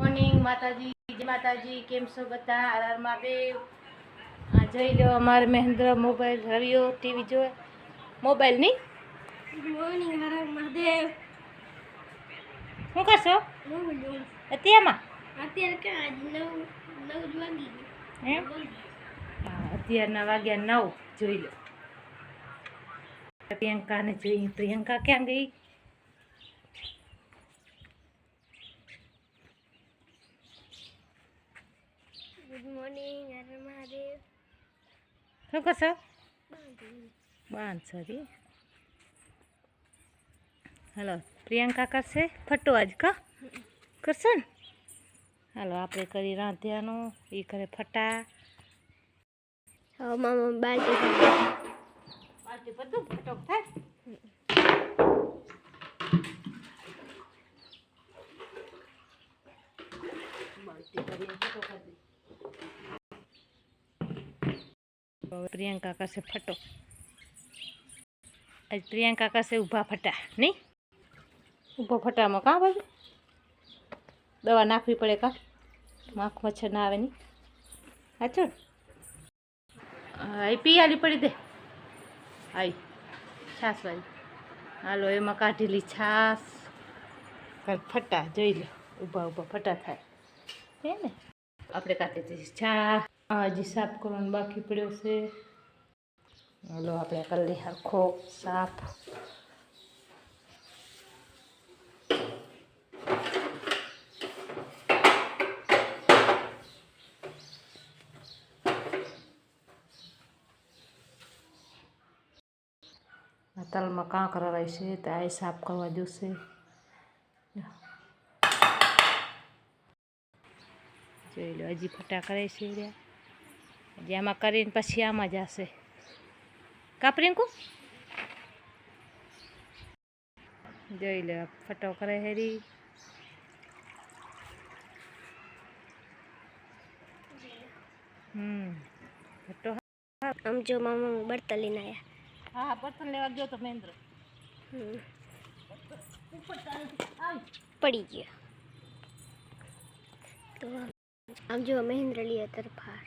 Morning માતાજી જય માતાજી કેમ છો બધા? આરારમાં બે જોઈ લો અમારે મહેન્દ્ર મોબાઈલ રવિયો ટીવી જોવે. મોબાઈલની મોર્નિંગ મહાદેવ. શું કરશો? અત્યારમાં? અત્યારે ક્યાં? નવ નવ જ વાગી એમ? અત્યારના વાગ્યા નવ. જોઈ લો. પ્રિયંકાને જોઈ પ્રિયંકા ક્યાં ગઈ? ગુડ મોર્નિંગ હર હર મહાદેવ શું કરશો? બાંધશો સોરી હલો પ્રિયંકા કરશે ફટો આજ કા? કરશે ને? હાલો આપણે કરી રાંધ્યાનું એ કરે ફટા. હવે મામા બાલ્ટી બાલટી બધું ફટોક થાય? બાલટી કરીને ફટો કરી દે. પ્રિયંકા કરશે ફટો. આજ પ્રિયંકા કરશે ઊભા ફટા, નહીં? ઊભા ફટામાં કાં બાજુ? દવા નાખવી પડે કાં? માખ મચ્છર ના આવે નહીં. સાચું આઈ પી આલી પડી દે. આઈ, છાસ વાળી. હાલો, એમાં કાઢેલી છાસ. ફટા જોઈ લો. ઊભા ઊભા ફટા થાય. હે ને? આપણે કાઢી દઈએ આ હજી સાફ કરવાનું બાકી પડ્યો છે હાલો આપણે કરી લઈએ આખો સાફ આ તલમાં કાંકરા રહેશે તો આ સાફ કરવા જોશે જોઈ લો હજી ફટા કરે છે રહ્યા હજી આમાં કરીને પછી આમાં જશે કાપરીંકુ જોઈ લો ફટો કરે હેરી હમ ફટો આમ જો મામા બર્તન લઈને આવ્યા હા બર્તન લેવા ગયો તો મહેન્દ્ર હમ. ઉપર આવી પડી ગયો તો આમ જો મહેન્દ્ર લીએ તરફાર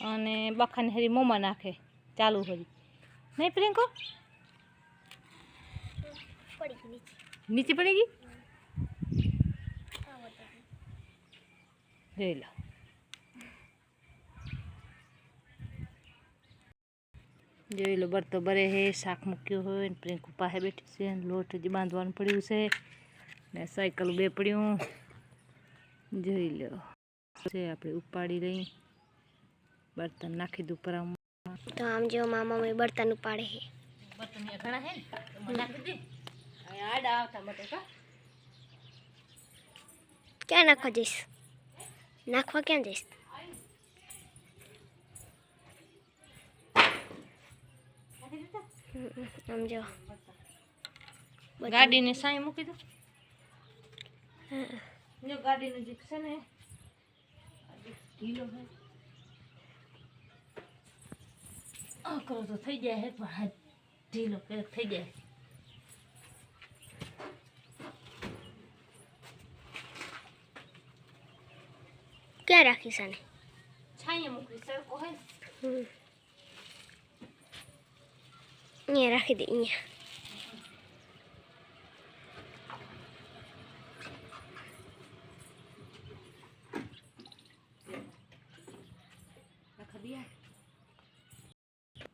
અને બખાને હરી મોમાં નાખે. ચાલુ હરી નહીં પ્રિયંકો? નીચે પડી ગઈ? જોઈ લો. જોઈ લો, બરતો બરે હે, શાક મૂક્યું હોય ને પ્રિયંકુ પાસે બેઠી છે લોટ હજી બાંધવાનું પડ્યું છે ને સાયકલ બે પડ્યું. જોઈ લો. છે આપણે ઉપાડી લઈ બર્તન નાખી દઉં પર તો આમ જો મામા મમ્મી બર્તન ઉપાડે છે. બર્તન ઘણા હે ને? નાખી દે. આડા આવતા બટેકા ક્યાં નાખવા જઈશ? નાખવા ક્યાં જઈશ? આમ જો. ગાડીને સાઈ મૂકી દો જો ગાડીનું જે છે ને ઢીલો છે. આ કરો તો થઈ જાય હે પણ હાથ ઢીલો કે થઈ જાય. ક્યાં રાખીશ આને? છાંયે મૂકી સરકો હોય અહીંયા રાખી દે અહીંયા.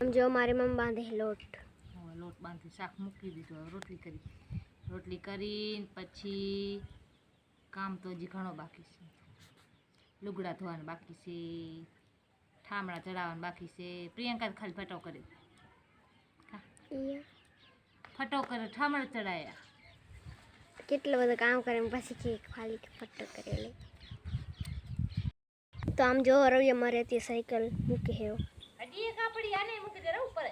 જો મારી મમ્મી બાંધે લોટ. હવે લોટ બાંધી શાક મૂકી દીધો. રોટલી કરી. રોટલી કરીને પછી કામ તો હજી ઘણો બાકી છે. લુગડા ધોવાનું બાકી છે. ઠામડા ચડાવવાનું બાકી છે. પ્રિયંકા ખાલી ફટો કરે. ફટો કરે ઠામડા ચડાયા. કેટલો બધો કામ કરે પછી કે ખાલી ફટો કરેલી. તો આમ જો રવિ અમારે ત્યાં સાયકલ મૂકે છે આપડી આને મૂકી દે ઉપર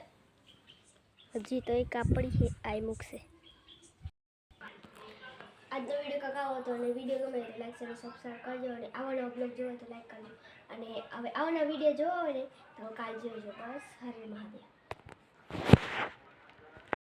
હજી તો એ કાપડી છે આ મૂકશે. આજનો વીડિયો કકાવો હતો અને વીડિયો ગમે તો લાઈક અને સબસ્ક્રાઈબ કરજો અને આવા નવા બ્લોગ જોવો તો લાઈક કરજો. અને હવે આવાના વીડિયો જોવો હોય ને તો કાલ જોજો. બસ હરે મહાદેવ.